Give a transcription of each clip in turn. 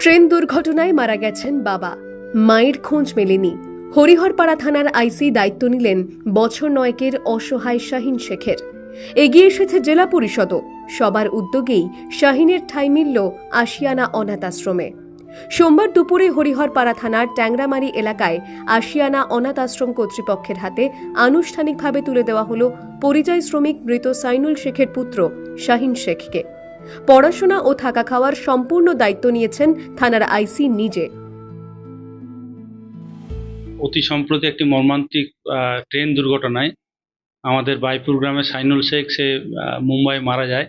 Train দুর্ঘটনায় মারা গেছেন বাবা। মায়ের খোঁজ মেলেনি। হরিহরপাড়া থানার আইসি দায়িত্ব নিলেন বছর নয়কের অসহায় শাহিন শেখের। এগিয়ে এসেছে জেলা পরিষদও। সবার উদ্যোগেই শাহিনের ঠাঁই মিলল আশিয়ানা অনাথ আশ্রমে। সোমবার দুপুরে হরিহরপাড়া থানার ট্যাংরামারি এলাকায় আশিয়ানা অনাথ আশ্রম কর্তৃপক্ষের হাতে আনুষ্ঠানিকভাবে তুলে দেওয়া হল পরিযায়ী শ্রমিক মৃত সাইনুল শেখের পুত্র শাহিন শেখকে। পড়াশোনা ও থাকা খাওয়ার সম্পূর্ণ দায়িত্ব নিয়েছেন থানার আইসি নিজে। অতি সম্প্রতি একটি মর্মান্তিক ট্রেন দুর্ঘটনায় আমাদের বাইপুর গ্রামে সাইনুল শেখ, সে মুম্বাই মারা যায়।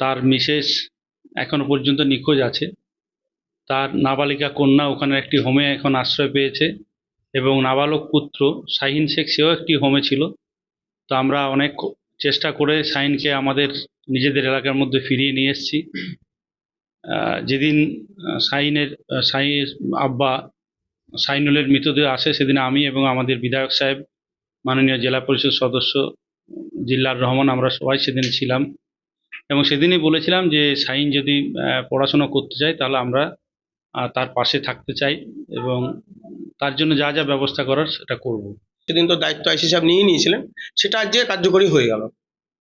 তার মিসেস এখনও পর্যন্ত নিখোঁজ আছে। তার নাবালিকা কন্যা ওখানে একটি হোমে এখন আশ্রয় পেয়েছে এবং নাবালক পুত্র শাহিন শেখ, সেও একটি হোমে ছিল। তো আমরা অনেক চেষ্টা করে শাহিনকে আমাদের নিজেদের এলাকার মধ্যে ফিরিয়ে নিয়ে এসেছি। যেদিন আহ, শাহিনের আব্বা সাইনুলের মৃতদেহ আসে সেদিন আমি এবং আমাদের বিধায়ক সাহেব মাননীয় জেলা পরিষদ সদস্য জিল্লার রহমান আমরা সবাই সেদিন ছিলাম। এবং সেদিনই বলেছিলাম যে সাইন যদি পড়াশোনা করতে চায় তাহলে আমরা তার পাশে থাকতে চাই এবং তার জন্য যা যা ব্যবস্থা করার সেটা করব। সেদিন তো দায়িত্ব আইসি সাহেব নিয়ে নিয়েছিলেন। সেটা আজকে কার্যকরী হয়ে গেল।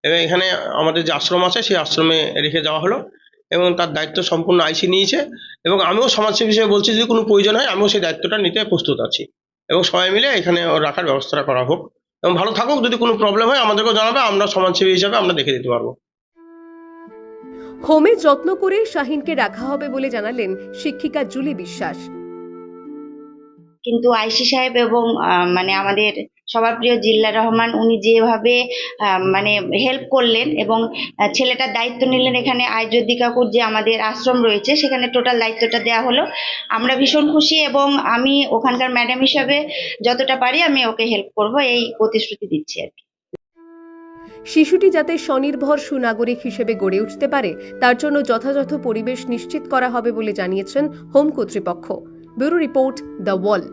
এবং এখানে আমাদের যে আশ্রম আছে, সেই আশ্রমে রেখে যাওয়া হলো এবং তার দায়িত্ব সম্পূর্ণ আইসি নিয়েছে এবং আমিও সমাজসেবী হিসেবে বলছি, যদি কোনো প্রয়োজন হয় আমিও সেই দায়িত্বটা নিতে প্রস্তুত আছি। এবং সবাই মিলে এখানে রাখার ব্যবস্থাটা করা হোক। এবং ভালো থাকুক, যদি কোনো প্রবলেম হয় আমাদেরকেও জানাবে, আমরা সমাজসেবী হিসাবে আমরা দেখে দিতে পারব। হোমে যত্ন করে শাহিনকে রাখা হবে বলে জানালেন শিক্ষিকা জুলি বিশ্বাস। কিন্তু আইসি সাহেব এবং মানে আমাদের সবার প্রিয় জিল্লা রহমান উনি যেভাবে মানে হেল্প করলেন এবং ছেলেটার দায়িত্ব নিলেন এখানে আয়োধ্যি কাকুর যে আমাদের আশ্রম রয়েছে, সেখানে টোটাল দায়িত্বটা দেওয়া হলো। আমরা ভীষণ খুশি এবং আমি ওখানকার ম্যাডাম হিসাবে যতটা পারি আমি ওকে হেল্প করব, এই প্রতিশ্রুতি দিচ্ছি আর কি। শিশুটি যাতে স্বনির্ভর সুনাগরিক হিসেবে গড়ে উঠতে পারে, তার জন্য যথাযথ পরিবেশ নিশ্চিত করা হবে বলে জানিয়েছেন হোম কর্তৃপক্ষ। Bureau report the Wall.